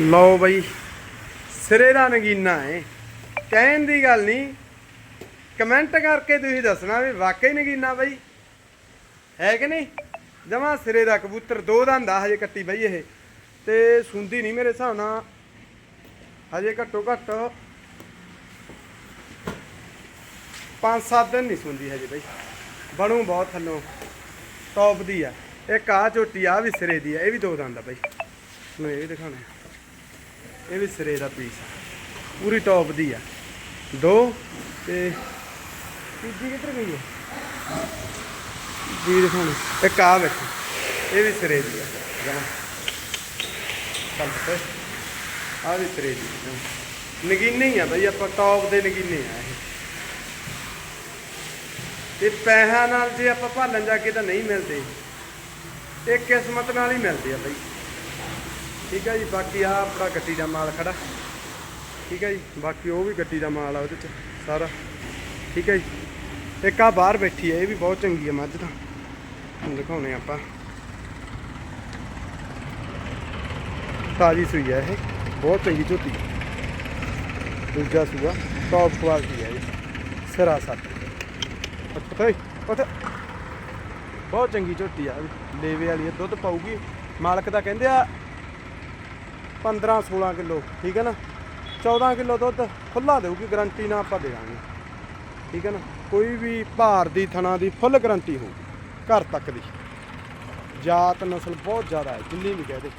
ਲਓ ਬਈ, ਸਿਰੇ ਦਾ ਨਗੀਨਾ ਹੈ ਕਹਿਣ ਦੀ ਗੱਲ ਨਹੀਂ ਕਮੈਂਟ ਕਰਕੇ ਤੁਸੀਂ ਦੱਸਣਾ ਵੀ ਵਾਕਈ ਨਗੀਨਾ ਬਈ। ਹੈ ਕਿ ਨਹੀਂ? ਜਮਾ ਸਿਰੇ ਦਾ ਕਬੂਤਰ ਦੋ ਦਾ ਹੁੰਦਾ ਹਜੇ ਕੱਟੀ ਬਈ ਇਹ। ਤੇ ਸੁੰਦੀ ਨਹੀਂ ਮੇਰੇ ਹਿਸਾਬ ਨਾਲ। ਹਜੇ ਘੱਟੋ ਘੱਟ 5-7 ਦਿਨ ਨਹੀਂ ਸੁੰਦੀ ਹਜੇ ਬਈ। ਬਣੂ ਬਹੁਤ ਥੱਲੋਂ। ਟੌਪ ਦੀ ਆ। ਇੱਕ ਆ ਚੋਟੀ ਆ ਵੀ ਸਿਰੇ ਦੀ ਆ, ਇਹ ਵੀ ਦੋ ਦੰਦ ਆ ਬਈ। ਨੂੰ ਇਹ ਵੀ ਦਿਖਾਣਾ ਇਹ ਵੀ ਸਿਰੇ ਦਾ ਪੀਸ ਪੂਰੀ ਟੌਪ ਦੀ ਆ। ਦੋ ਤੇ ਤੀਜੀ ਕਿੱਧਰ ਗਈ ਹੈ? ਜੀ ਦਿਖਾਣਾ ਇੱਕ ਆ ਵੇਖੋ, ਇਹ ਵੀ ਸਿਰੇ ਦੀ ਆ। ਜਮਾਂ। ਚੱਲ ਤੇ। ਆ ਵੀ ਸਿਰੇ ਦੀ ਜਮਾਂ। ਨਗੀਨੇ ਹੀ ਆ ਬਈ, ਆਪਾਂ ਟੌਪ ਦੇ ਨਗੀਨੇ ਆ ਇਹ। ਤੇ ਪੈਸਿਆਂ ਨਾਲ ਜੇ ਆਪਾਂ ਭਾਲਣ ਜਾ ਕੇ ਤਾਂ ਨਹੀਂ ਮਿਲਦੇ। ਇਹ ਕਿਸਮਤ ਨਾਲ ਹੀ ਮਿਲਦੇ ਆ ਬਈ। ਠੀਕ ਹੈ ਜੀ ਬਾਕੀ ਆ ਆਪਣਾ ਗੱਡੀ ਦਾ ਮਾਲ ਖੜਾ। ਠੀਕ ਹੈ ਜੀ ਬਾਕੀ ਉਹ ਵੀ ਗੱਡੀ ਦਾ ਮਾਲ ਆ ਉਹਦੇ ਚ ਸਾਰਾ। ਠੀਕ ਹੈ ਜੀ ਇੱਕ ਆ ਬਾਹਰ ਬੈਠੀ ਹੈ ਇਹ ਵੀ ਬਹੁਤ ਚੰਗੀ ਹੈ ਮੱਝ ਤਾਂ। ਦਿਖਾਉਣੇ ਆਪਾਂ। ਤਾਜੀ ਸੂਈ ਹੈ ਇਹ ਬਹੁਤ ਚੰਗੀ ਝੋਟੀ। ਦੂਜਾ ਸੂਆ ਟੌਪ ਕੁਆਲਿਟੀ ਹੈ ਜੀ ਸਿਰਾ ਸੱਤ ਪਤਾ ਉੱਥੇ। ਬਹੁਤ ਚੰਗੀ ਝੋਟੀ ਆ ਲੇਵੇ ਵਾਲੀ ਆ, ਦੁੱਧ ਪਾਊਗੀ। ਮਾਲਕ ਦਾ ਕਹਿੰਦੇ ਆ 15 16 ਕਿਲੋ, ਠੀਕ ਹੈ ਨਾ? 14 ਕਿਲੋ ਦੁੱਧ ਖੁੱਲਾ ਦੇਊਗੀ ਗਰੰਟੀ ਨਾਲ ਆਪਾਂ ਦੇਵਾਂਗੇ ਠੀਕ ਹੈ ਨਾ? ਕੋਈ ਵੀ ਭਾਰ ਦੀ, ਥਣਾ ਦੀ ਫੁੱਲ ਗਰੰਟੀ ਹੋਊਗੀ, ਘਰ ਤੱਕ ਦੀ। ਜਾਤ ਨਸਲ ਬਹੁਤ ਜ਼ਿਆਦਾ ਹੈ, ਜਿੰਨੀ ਵੀ ਕਹਦੇ